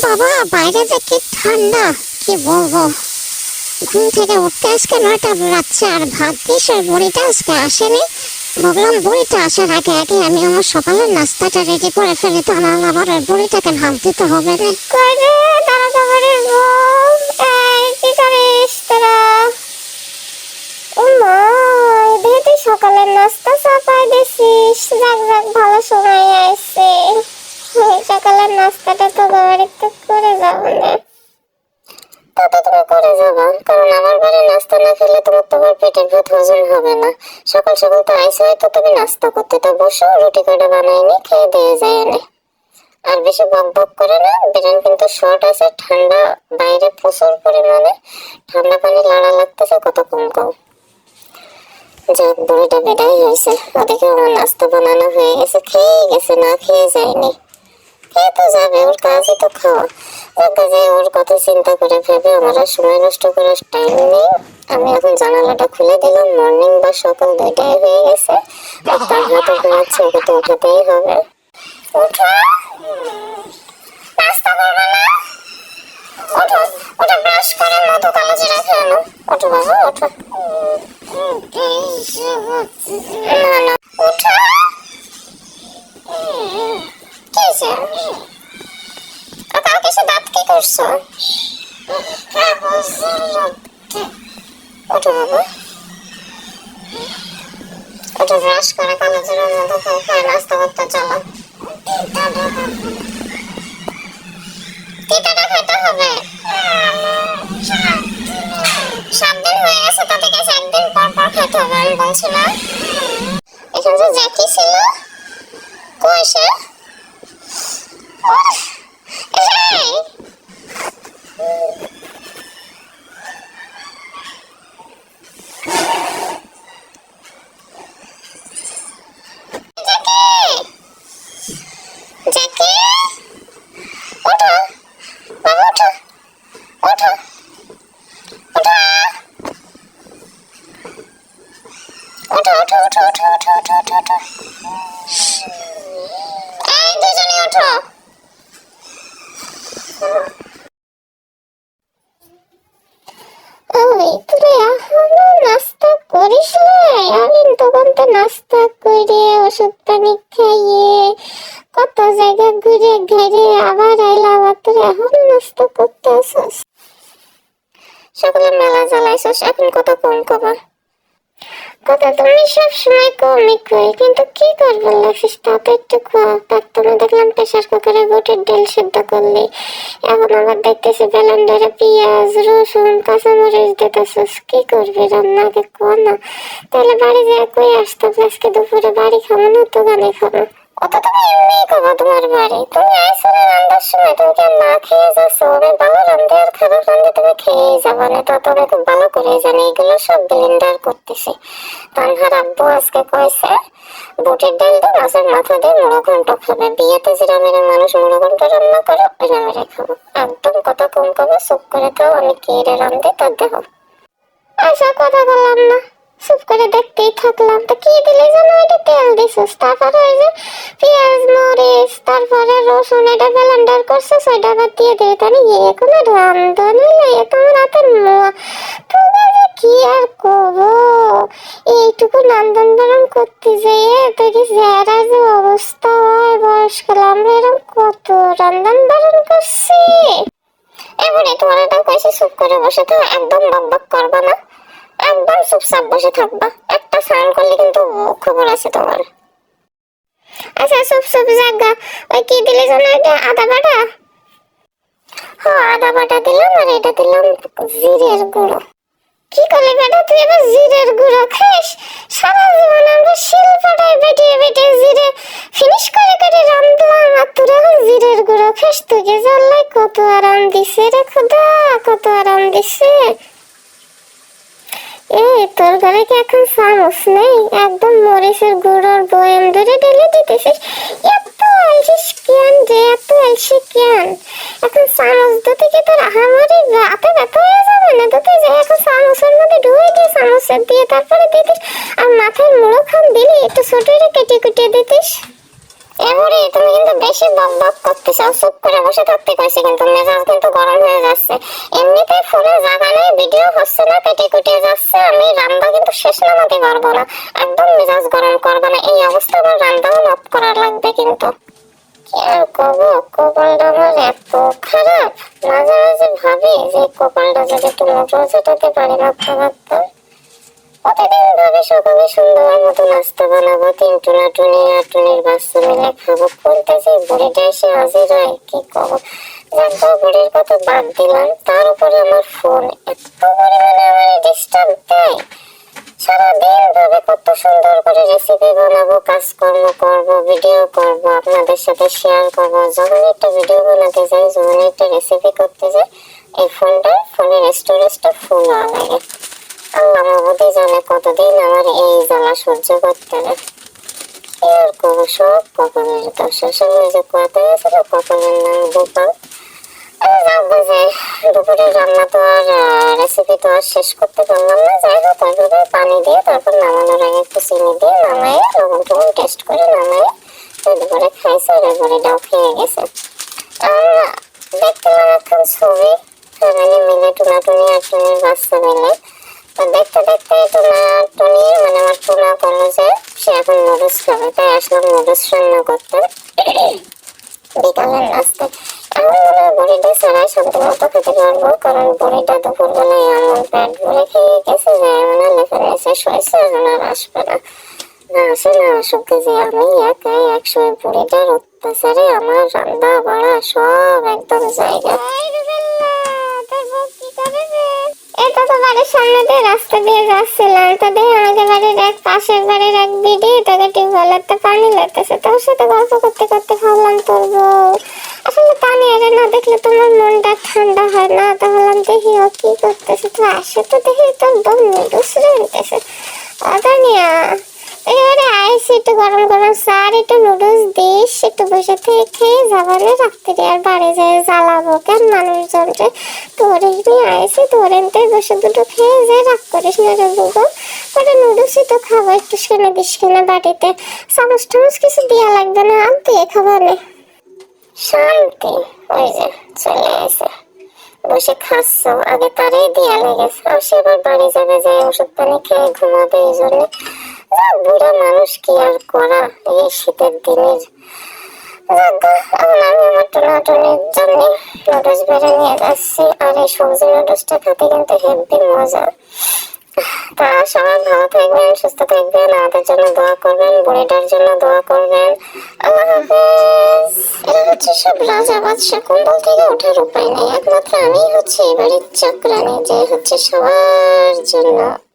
বাবা, বাইরে যে কি ঠান্ডা, কি বলব? ঘুম থেকে উঠতে আজকে নয়টা রাত্রে আর ভাগ্যিস ওই বুড়িটা আজকে আসেনি। ভাবলাম বুড়িটা আসার আগে আগে আমি আমার সকালের নাস্তাটা রেডি করে ফেলি, তো আমার আবার ওই বুড়িটাকে ভাব দিতে হবে রে। সকালের নাস্তা চাপাই দিছিস। ভালো সময় আসছে সকালের নাস্তাটা তো বাড়িতে করে যাব করে যাবা না খেয়ে দিয়ে যায় আর বেশি করে না কিন্তু শর্ট আছে, ঠান্ডা, বাইরে প্রচুর পরিমাণে। ঠান্ডা পানি লাগতেছে, কত কম কম। হয়েছে। ওদিকে নাস্তা বানানো হয়ে গেছে খেয়ে গেছে, না খেয়ে যায়নি। খেয়ে তো যাবে, ওর কাজই তো খাওয়া। ওর কাজে ওর কথা চিন্তা করে ভেবে আমার সময় নষ্ট করার টাইম নেই। আমি এখন জানালাটা খুলে দিলাম মর্নিং বা সকাল দুইটাই হয়ে গেছে। আর তার হাতে ঘুমাচ্ছে ওকে তো উঠাতেই হবে। উঠো। নাস্তা করবে না? ওঠো ওটা ব্রাশ করে মধু কালো জিরা হয়েছে কাকাও কিছু দাঁত কি করছ? ওঠো বাবা। ওঠো ব্রাশ করে কালো জিরা মধু খাও খেয়ে নাস্তা করতে চলো। টিটাটা খেতে হবে। সাত দিন হয়ে গেছে তো ঠিক আছে একদিন পর পর খেতে হবে, আমি বলছি না। এখানে যে জ্যাকি ছিল, কই সে? Ei! তো নাস্তা করে, ওষুধ পানি খাইয়ে কত জায়গা ঘুরে ঘেরে আবার আর এখন এখনও নাস্তা করতে আসস। সকালে মেলা জ্বালাইছস, এখন কত কম কবা? কথা তুমি সব সময় কমই কই, কিন্তু কি লাগছিস তা তো একটু দেখলাম প্রেশার কুকারে বুটের সিদ্ধ এখন আবার দেখতেছি ব্যালেন্ডারে পেঁয়াজ, রসুন, কাঁচামরিচ দিতেছিস। কি করবি রান্না আগে কর না? তাহলে বাড়ি যেয়ে কই আসতো? আজকে দুপুরে বাড়ি খাব না দোকানে খাব। আজকে কইছে, বুটের ডাল দিয়ে মাছের মাথা দিয়ে মুড়ো ঘন্ট খাবে। বিয়েতে যেটা মেরে মানুষ মুড়ো ঘন্ট রান্না করে ওইটা মেরে খাব একদম কথা কম খাব চুপ করে খাও, আমি কি রান্ধে তা দেখো আশা কথা বললাম না। চুপ করে দেখতেই থাকলাম। তো কি দিলে যেন এটা তেল দিছিস? তারপরে ওই যে পেঁয়াজ, মরিচ, তারপরে রসুন, এটা ব্লেন্ডার করছে সেটা আবার দিয়ে দিলে তাহলে ইয়ে কোনো রান্ধনি নাই তোমার হাতের মোয়া। তোমার যে কি আর করব? এইটুকু রান্ধন বারণ করতে যেয়ে তো কি জেরা যে অবস্থা হয় বয়স্কাল আমরা এরকম কত রান্ধন বারণ করছি? এবারে তোমার এটা কইছে, চুপ করে বসে তো একদম বক বক করবা না। একদম চুপচাপ বসে থাকবা। একটা সাউন্ড করলে কিন্তু খবর আছে তোমার। আচ্ছা চুপ চুপ জাগা। ওই কি দিলে জানো এটা? আদা বাটা? হ্যাঁ আদা বাটা দিলাম আর এটা দিলাম জিরের গুঁড়ো। কি করলি বেটা? তুই এবার জিরের গুঁড়ো খাস সারা জীবন আমরা শিল পাটায় বেটিয়ে বেটিয়ে জিরে ফিনিশ করে করে রান্ধলাম আর তোর এখন জিরের গুঁড়ো খাস তুই কি জানলাই কত আরাম দিছে রে খুদা, কত আরাম দিছে। এই, তোর ঘরে কি এখন চামচ নেই? একদম মরিচের গুঁড়োর বয়াম ধরে ঢেলে দিতেছিস? এত আলসিস কেন রে এত আলসি কেন? এখন চামচ দুটি কি তোর আহামারি রাতে ব্যথা হয়ে যাবে? না দুটি যে এখন চামচের মধ্যে ঢুয়ে দিয়ে চামচের দিয়ে তারপরে দিতিস? আর মাথায় মুড়ো খান দিলি, একটু ছোট কেটে কুটে দিতিস? এবারে তুমি কিন্তু বেশি বক বক করতেছো, চুপ করে বসে থাকতে কইছি কিন্তু মেজাজ কিন্তু গরম হয়ে যাচ্ছে। এমনিতে ফোনে জায়গা নেই ভিডিও হচ্ছে না কেটে কুটে যাচ্ছে। আমি রান্না কিন্তু শেষ নামাতে পারব না। একদম মেজাজ গরম করবে না। এই অবস্থা আমার রান্নাও নক করা লাগবে কিন্তু। আর করব কপালটা আমার খারাপ। মাঝে মাঝে ভাবি যে কপালটা যদি একটু মোটর যেটাতে পারি, ভাবতে ভাবতাম প্রতিদিন ভাবে সকালে সুন্দর মতো নাস্তা বানাবো? তিন টুনা টুনি আর টুনির বাচ্চা মিলে খাব। যে বুড়িটা এসে হাজির হয়, কি করব? জানতো বুড়ির কথা বাদ দিলাম। তার উপরে আমার ফোন। এত পরিমাণে আমার ডিস্টার্ব দেয়। সারাদিন ভাবে কত সুন্দর করে রেসিপি বানাবো, কাজকর্ম করব ভিডিও করব, আপনাদের সাথে শেয়ার করব। যখন একটা ভিডিও বানাতে যাই যখন একটা রেসিপি করতে যাই, এই ফোনটা ফোনের স্টোরেজটা ফুল হওয়া লাগে। আল্লাহ মাহবুদি জানে কতদিন আমার এই জ্বালা সহ্য করতে হবে কি আর করব সব কপালের দোষ আসলে যে কথা গেছিল কপালের নাম গোপাল। যে রান্না তো আর রেসিপি তো আর শেষ করতে পারলাম না। যাই হোক পানি দিয়ে তারপর নামানোর আগে একটু চিনি টেস্ট করে নামাই। দুপুরে খাইছে ওরা বড়িটাও খেয়ে গেছে। আর দেখলাম এখন ছবি মিলে টুনাটুনি আর টুনির বাচ্চা মিলে। তো দেখতে দেখতে টুনা টুনি মানে আমার টুনা বলল সে এখন নুডলস খাবে, তাই আসলাম নুডলস রান্না করতে। বিকালের নাস্তা এখন মনে হয় বড়িটা ছাড়াই শান্তি মতো খেতে পারব, কারণ বড়িটা দুপুরবেলায় এমন পেট ভরে খেয়ে গেছে যে মানে লেফে নিচে শুয়েছে এখন আর আসবে না। না আসে না আসুক যে আমি একাই একসময় বুড়িটার অত্যাচারে আমার রান্না বাড়া সব একদম জায়গা। এটা তো বাড়ির সামনে দিয়ে রাস্তা দিয়ে যাচ্ছিলাম। তো দেখি, আমাদের বাড়ির এক পাশের বাড়ির এক দিদি তোকে টিউবওয়েলের পানি লেতেছে তোর সাথে গল্প করতে করতে ভাবলাম তোর বউ। আসলে পানি এনে না দেখলে তোমার মনটা ঠান্ডা হয় না? তো ভাবলাম দেখি ও কি করতেছে। তো আসে তো দেখি তোর বউ নুডলস রেঁধেছে ওটা নিয়ে। এবারে আইস একটু গরম গরম স্যার, একটু নুডলস দিস, একটু বসে থেকে খেয়ে যাবারে রাত্রি আর বাড়ি যায় জ্বালাবো কেন মানুষজনকে? তোর নিয়ে আইসি তোর এনতে বসে দুটো খেয়ে যায় রাগ করিস না রে বুবু। পরে নুডলসই তো খাব, একটু সেনে দিস কিনা বাড়িতে। চামচ টামচ কিছু দেওয়া লাগবে না, আর দিয়ে খাবানে শান্তি, ওই যে চলে আসে বসে খাচ্ছ, আগে তারই দেয়া লেগেছে, আর সে এবার বাড়ি যাবে যে ওষুধ পানি খেয়ে ঘুমাবে এই জন্য। বুড়া মানুষ কি আর করা? এই শীতের দিনের মজা। তা সবাই ভালো থাকবেন, সুস্থ থাকবেন। আমাদের জন্য দোয়া করবেন, বুড়িটার জন্য দোয়া করবেন। হচ্ছে সব থেকে ওঠার উপায় নেই। একমাত্র আমি হচ্ছে এবারের চক্রানি, যে হচ্ছে সবার জন্য।